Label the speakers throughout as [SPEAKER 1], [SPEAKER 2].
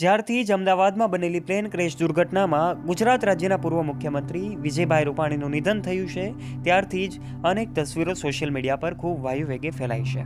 [SPEAKER 1] જ્યારથી જ અમદાવાદમાં બનેલી પ્લેન ક્રેશ દુર્ઘટનામાં ગુજરાત રાજ્યના પૂર્વ મુખ્યમંત્રી વિજયભાઈ રૂપાણીનું નિધન થયું છે, ત્યારથી જ અનેક તસવીરો સોશિયલ મીડિયા પર ખૂબ વાયુ વેગે ફેલાઈ છે.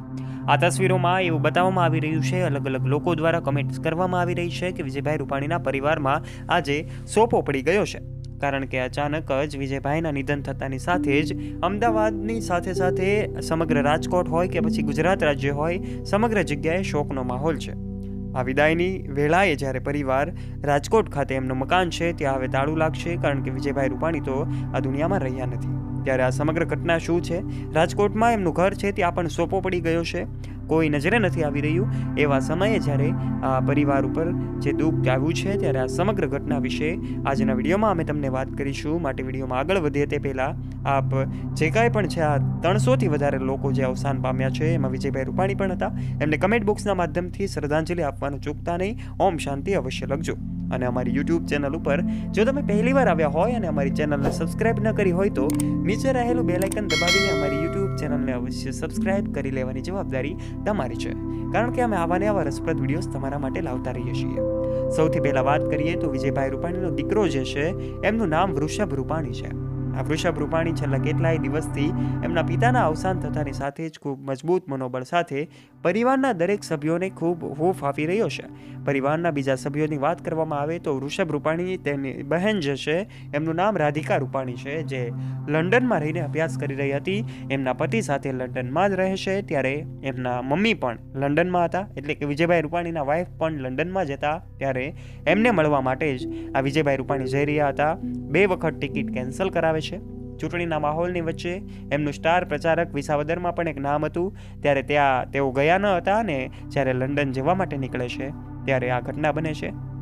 [SPEAKER 1] આ તસવીરોમાં એવું બતાવવામાં આવી રહ્યું છે, અલગ અલગ લોકો દ્વારા કમેન્ટ્સ કરવામાં આવી રહી છે કે વિજયભાઈ રૂપાણીના પરિવારમાં આજે સોપો પડી ગયો છે. કારણ કે અચાનક જ વિજયભાઈના નિધન થતાની સાથે જ અમદાવાદની સાથે સાથે સમગ્ર રાજકોટ હોય કે પછી ગુજરાત રાજ્ય હોય, સમગ્ર જગ્યાએ શોકનો માહોલ છે. આ વિદાયની વેળાએ જ્યારે પરિવાર રાજકોટ ખાતે એમનું મકાન છે, ત્યાં હવે તાળું લાગશે કારણ કે વિજયભાઈ રૂપાણી તો આ દુનિયામાં રહ્યા નથી. ત્યારે આ સમગ્ર ઘટના શું છે? રાજકોટમાં એમનું ઘર છે, ત્યાં પણ સોપો પડી ગયો છે. કોઈ નજરે નથી આવી રહ્યું, એવા સમયે જ્યારે આ પરિવાર ઉપર જે દુઃખ આવ્યું છે ત્યારે આ સમગ્ર ઘટના વિશે આજના વિડીયોમાં અમે તમને વાત કરીશું. માટે વિડીયોમાં આગળ વધીએ તે પહેલાં આપ જે કાંઈ પણ છે, આ ત્રણસોથી વધારે લોકો જે અવસાન પામ્યા છે, એમાં વિજયભાઈ રૂપાણી પણ હતા. એમને કમેન્ટ બોક્સના માધ્યમથી શ્રદ્ધાંજલિ આપવાનું ચૂકતા નહીં. ઓમ શાંતિ અવશ્ય લખજો. અને અમારી યુટ્યુબ ચેનલ ઉપર જો તમે પહેલી વાર આવ્યા હોય અને અમારી ચેનલને સબસ્ક્રાઇબ ન કરી હોય તો નીચે રહેલું બેલાઇકન દબાવીને અમારી યુટ્યુબ ચેનલને અવશ્ય સબસ્ક્રાઇબ કરી લેવાની જવાબદારી તમારી છે. કારણ કે અમે આવા ને આવા રસપ્રદ વિડીયોઝ તમારા માટે લાવતા રહીએ છીએ. સૌથી પહેલાં વાત કરીએ તો વિજયભાઈ રૂપાણીનો દીકરો જે છે, એમનું નામ વૃષભ રૂપાણી છે. આ વૃષભ રૂપાણી છેલ્લા કેટલાય દિવસથી એમના પિતાના અવસાન થતાની સાથે જ ખૂબ મજબૂત મનોબળ સાથે પરિવારના દરેક સભ્યોને ખૂબ હૂફ આપી રહ્યો છે. પરિવારના બીજા સભ્યોની વાત કરવામાં આવે તો વૃષભ રૂપાણી તેની બહેન જે છે. એમનું નામ રાધિકા રૂપાણી છે, જે લંડનમાં રહીને અભ્યાસ કરી રહી હતી. એમના પતિ સાથે લંડનમાં જ રહે છે, ત્યારે એમના મમ્મી પણ લંડનમાં હતા. એટલે કે વિજયભાઈ રૂપાણીના વાઇફ પણ લંડનમાં જ હતા, ત્યારે એમને મળવા માટે જ આ વિજયભાઈ રૂપાણી જઈ રહ્યા હતા. બે વખત ટિકિટ કેન્સલ કરાવે છે. ચૂંટણીના માહોલની વચ્ચે એમનું સ્ટાર પ્રચારક વિસાવદરમાં પણ એક નામ હતું. ત્યારે ત્યાં તેઓ ગયા ન હતા અને જ્યારે લંડન જવા માટે નીકળે છે, ત્યારે આ ઘટના બને છે.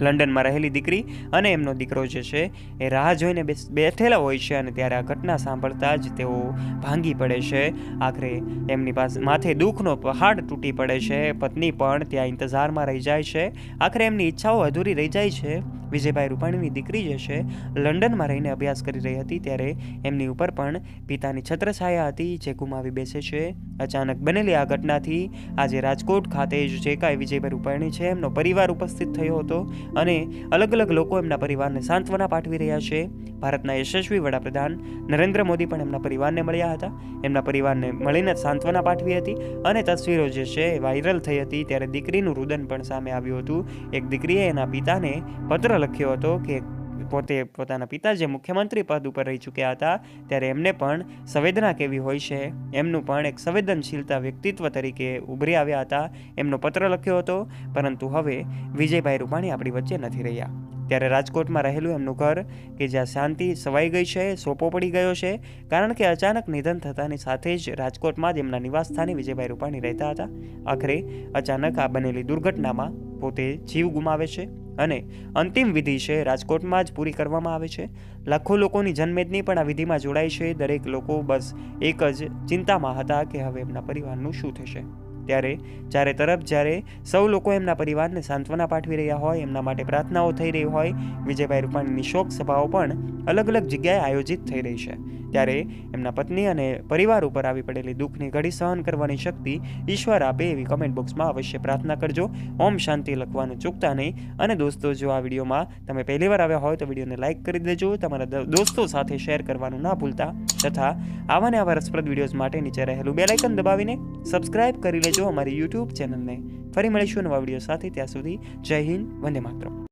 [SPEAKER 1] લંડનમાં રહેલી દીકરી અને એમનો દીકરો જે છે, એ રાહ જોઈને બેઠેલા હોય છે અને ત્યારે આ ઘટના સાંભળતા જ તેઓ ભાંગી પડે છે. આખરે એમની પાસે માથે દુઃખનો પહાડ તૂટી પડે છે. પત્ની પણ ત્યાં ઇંતજારમાં રહી જાય છે. આખરે એમની ઈચ્છાઓ અધૂરી રહી જાય છે. વિજયભાઈ રૂપાણીની દીકરી જે છે, લંડનમાં રહીને અભ્યાસ કરી રહી હતી ત્યારે એમની ઉપર પણ પિતાની છત્રછાયા હતી જે ગુમાવી બેસે છે. અચાનક બનેલી આ ઘટનાથી આજે રાજકોટ ખાતે જે કાંઈ વિજયભાઈ રૂપાણી છે, એમનો પરિવાર ઉપસ્થિત થયો હતો. અને અલગ અલગ લોકો એમના પરિવારને સાંત્વના પાઠવી રહ્યા છે. ભારતના યશસ્વી વડાપ્રધાન નરેન્દ્ર મોદી પણ એમના પરિવારને મળ્યા હતા. એમના પરિવારને મળીને સાંત્વના પાઠવી હતી અને તસવીરો જે છે એ વાયરલ થઈ હતી. ત્યારે દીકરીનું રુદન પણ સામે આવ્યું હતું. એક દીકરીએ એના પિતાને પત્ર લખ્યો હતો કે પોતે પોતાના પિતા જે મુખ્યમંત્રી પદ ઉપર રહી ચૂક્યા હતા, ત્યારે એમને પણ સંવેદના કેવી હોય છે? એમનું પણ એક સંવેદનશીલતા વ્યક્તિત્વ તરીકે ઉભરી આવ્યા હતા, એમનો પત્ર લખ્યો હતો. પરંતુ હવે વિજયભાઈ રૂપાણી આપણી વચ્ચે નથી રહ્યા. ત્યારે રાજકોટમાં રહેલું એમનું ઘર, કે જ્યાં શાંતિ સવાઈ ગઈ છે, સોપો પડી ગયો છે, કારણ કે અચાનક નિધન થતાની સાથે જ રાજકોટમાં જ એમના નિવાસસ્થાને વિજયભાઈ રૂપાણી રહેતા હતા. આખરે અચાનક આ બનેલી દુર્ઘટનામાં પોતે જીવ ગુમાવે છે. અને અંતિમ વિધિ છે રાજકોટમાં જ પૂરી કરવામાં આવે છે. લાખો લોકોની જનમેદની પણ આ વિધિમાં જોડાય છે. દરેક લોકો બસ એક જ ચિંતામાં હતા કે હવે એમના પરિવારનું શું થશે. ત્યારે ચારે તરફ જ્યારે સૌ લોકો એમના પરિવારને સાંત્વના પાઠવી રહ્યા હોય, એમના માટે પ્રાર્થનાઓ થઈ રહી હોય, વિજયભાઈ રૂપાણીની શોક સભાઓ પણ અલગ અલગ જગ્યાએ આયોજિત થઈ રહી છે. ત્યારે એમના પત્ની અને પરિવાર ઉપર આવી પડેલી દુઃખની ઘડી સહન કરવાની શક્તિ ઈશ્વર આપે એવી કમેન્ટ બોક્સમાં અવશ્ય પ્રાર્થના કરજો. ઓમ શાંતિ લખવાનું ચૂકતા નહીં. અને દોસ્તો, જો આ વિડીયોમાં તમે પહેલીવાર આવ્યા હોય તો વિડીયોને લાઇક કરી દેજો. તમારા દોસ્તો સાથે શેર કરવાનું ના ભૂલતા. તથા આવા ને આવા રસપ્રદ વિડીયોઝ માટે નીચે રહેલું બેલાઇકન દબાવીને સબસ્ક્રાઇબ કરી લેજો. અમારી યુટ્યુબ ચેનલને. ફરી મળીશું નવા વીડિયો સાથે. ત્યાં સુધી જય હિન્દ વંદે માતરમ.